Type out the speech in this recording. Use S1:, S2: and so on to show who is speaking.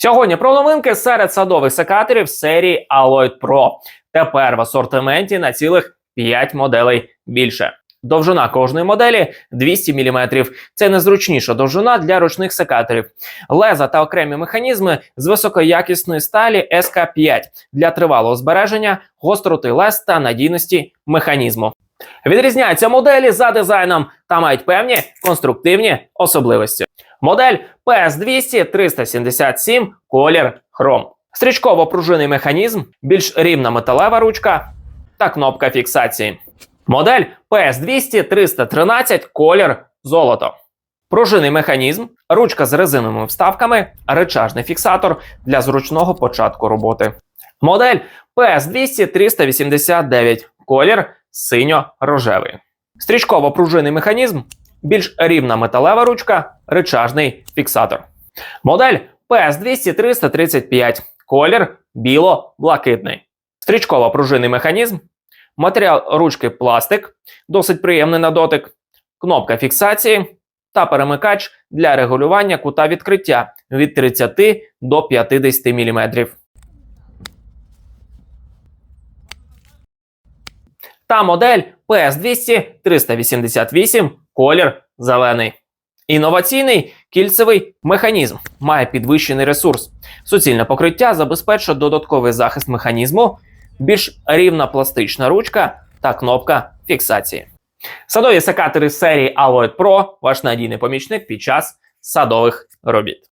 S1: Сьогодні про новинки серед садових секаторів серії Alloyd Pro. Тепер в асортименті на цілих 5 моделей більше. Довжина кожної моделі 200 мм. Це найзручніша довжина для ручних секаторів. Леза та окремі механізми з високоякісної сталі СК5 для тривалого збереження, гостроти лез та надійності механізму. Відрізняються моделі за дизайном та мають певні конструктивні особливості. Модель PS200 377 колір хром. Стрічково-пружинний механізм, більш рівна металева ручка та кнопка фіксації. Модель PS200 313 колір золото. Пружинний механізм, ручка з резиновими вставками, речажний фіксатор для зручного початку роботи. Модель PS200 389 колір синьо-рожевий. Стрічково-пружинний механізм, більш рівна металева ручка, речажний фіксатор. Модель PS200 335 колір біло-блакитний. Стрічково-пружинний механізм, матеріал ручки пластик, досить приємний на дотик, кнопка фіксації та перемикач для регулювання кута відкриття від 30 до 50 мм. Та модель PS200 388 колір зелений. Інноваційний кільцевий механізм має підвищений ресурс. Суцільне покриття забезпечує додатковий захист механізму, більш рівна пластична ручка та кнопка фіксації. Садові секатори серії Alloyd Pro – ваш надійний помічник під час садових робіт.